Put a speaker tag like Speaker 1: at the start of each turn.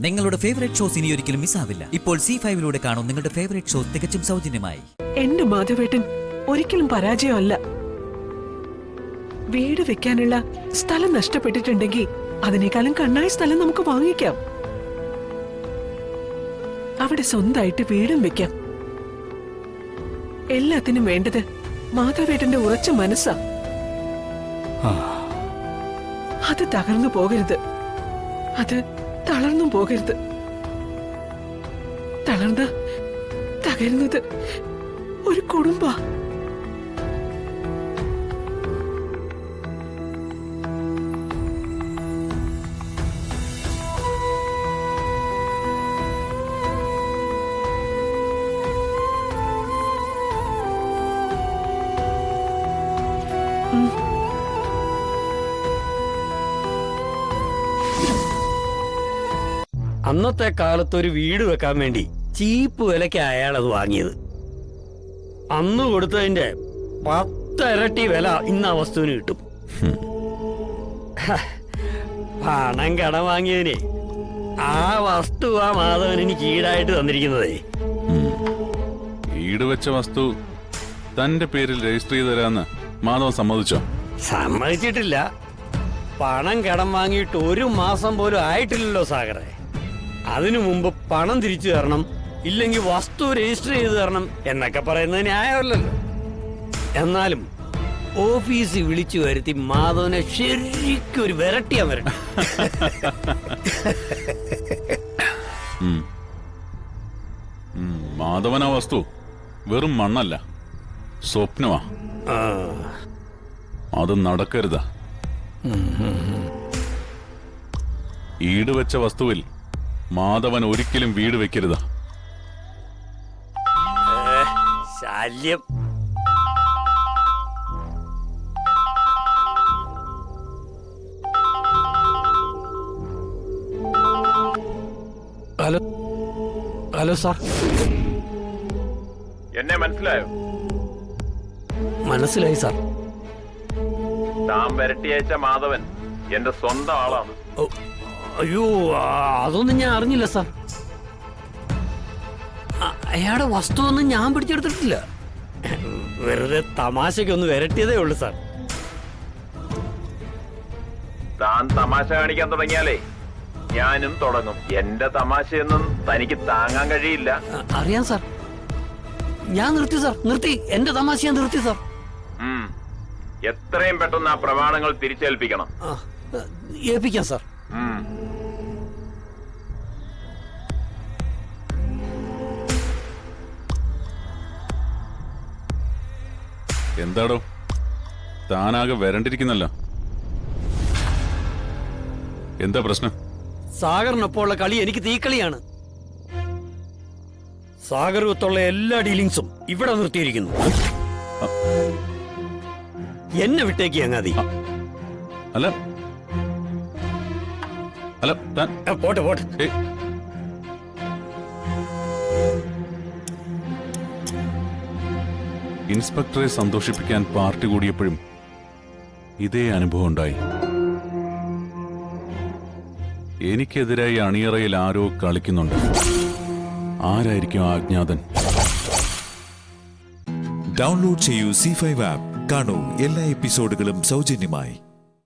Speaker 1: നിങ്ങളുടെ favourite shows ഇനി ഒരിക്കലും മിസ്സാവില്ല ഇപ്പോൾ സി ഫൈവിലൂടെ കാണും നിങ്ങളുടെ ഫേവറേറ്റ് ഷോസ് തികച്ചും സൗജന്യമായി.
Speaker 2: എന്റെ മാധവേട്ടൻ ഒരിക്കലും പരാജയമല്ല. വീട് വെക്കാനുള്ള സ്ഥലം നഷ്ടപ്പെട്ടിട്ടുണ്ടെങ്കിൽ അതിനേക്കാളും കണ്ണായ സ്ഥലം നമുക്ക് വാങ്ങിക്കാം. അവിടെ സ്വന്തമായിട്ട് വീടും വെക്കാം. എല്ലാത്തിനും വേണ്ടത് മാധവേട്ടന്റെ ഉറച്ച മനസ്സാ. അത് തകർന്നു പോകരുത്. അത് തളർന്നും പോകരുത്. തളർന്ന തകരുന്നത് ഒരു കുടുംബ
Speaker 3: അന്നത്തെ കാലത്ത് ഒരു വീട് വെക്കാൻ വേണ്ടി ചീപ്പ് വിലയ്ക്ക് അയാൾ അത് വാങ്ങിയത്. അന്ന് കൊടുത്തതിന്റെ പത്തിരട്ടി വില ഇന്ന് ആ വസ്തുവിന് കിട്ടും. പണം കടം വാങ്ങിയതിനെ ആ വസ്തു ആ മാധവൻ എനിക്ക് ഈടായിട്ട് തന്നിരിക്കുന്നതേ.
Speaker 4: ഈട് വെച്ച വസ്തു തന്റെ പേരിൽ രജിസ്റ്റർ ചെയ്ത് തരാന്ന് മാധവൻ സമ്മതിച്ചോ?
Speaker 3: സമ്മതിച്ചിട്ടില്ല. പണം കടം വാങ്ങിയിട്ട് ഒരു മാസം പോലും ആയിട്ടില്ലല്ലോ സാഗറെ. അതിനു മുമ്പ് പണം തിരിച്ചു തരണം ഇല്ലെങ്കിൽ വസ്തു രജിസ്റ്റർ ചെയ്ത് തരണം എന്നൊക്കെ പറയുന്നത് ന്യായമല്ലല്ലോ. എന്നാലും ഓഫീസ് വിളിച്ചു വരുത്തി മാധവനെ ശരിക്കും ഒരു വിരട്ടിയാ വരട്ടെ.
Speaker 4: മാധവൻ വസ്തു. വെറും മണ്ണല്ല സ്വപ്നമാ. അത് നടക്കരുതാ. ഈട് വെച്ച വസ്തുവിൽ മാധവൻ ഒരിക്കലും വീട് വെക്കരുതാ.
Speaker 3: ശല്യം. Hello hello sir.
Speaker 5: എന്നെ മനസ്സിലായോ?
Speaker 3: മനസ്സിലായി സാർ.
Speaker 5: താൻ വരട്ടിയയച്ച മാധവൻ എന്റെ സ്വന്തം ആളാണ്.
Speaker 3: അയ്യോ അതൊന്നും ഞാൻ അറിഞ്ഞില്ല സാർ. അയാളുടെ വസ്തു ഒന്നും ഞാൻ പിടിച്ചെടുത്തിട്ടില്ല. വെറുതെ തമാശയ്ക്കൊന്ന് വരട്ടിയതേ ഉള്ളൂ സാർ.
Speaker 5: താൻ തമാശ കാണിക്കാൻ തുടങ്ങിയാലേ ഞാനും തുടങ്ങും. എന്റെ തമാശയൊന്നും തനിക്ക് താങ്ങാൻ കഴിയില്ല.
Speaker 3: അറിയാം സാർ. ഞാൻ നിർത്തി സാർ. നിർത്തി. എന്റെ തമാശ ഞാൻ നിർത്തി സാർ.
Speaker 5: എത്രയും പെട്ടെന്ന് ആ പ്രമാണങ്ങൾ തിരിച്ചേൽപ്പിക്കണം.
Speaker 3: ഏൽപ്പിക്കാം സാർ.
Speaker 4: എന്താടോ? താനാകെ വരണ്ടിരിക്കുന്നല്ലോ. എന്താ പ്രശ്നം?
Speaker 3: സാഗറിനൊപ്പമുള്ള കളി എനിക്ക് തീക്കളിയാണ്. സാഗറുത്തുള്ള എല്ലാ ഡീലിങ്സും ഇവിടെ നിർത്തിയിരിക്കുന്നു. എന്നെ വിട്ടേക്ക് അങ്ങാതി
Speaker 4: അല്ല. അല്ല
Speaker 3: പോട്ടെ പോട്ടെ.
Speaker 4: ഇൻസ്പെക്ടറെ സന്തോഷിപ്പിക്കാൻ പാർട്ടി കൂടിയപ്പോഴും ഇതേ അനുഭവം ഉണ്ടായി. എനിക്കെതിരായി അണിയറയിൽ ആരോ കളിക്കുന്നുണ്ട്. ആരായിരിക്കും അജ്ഞാതൻ
Speaker 6: ഡൗൺലോഡ് ചെയ്യൂ സി ഫൈവ് ആപ്പ് കാണൂ എല്ലാ എപ്പിസോഡുകളും സൗജന്യമായി.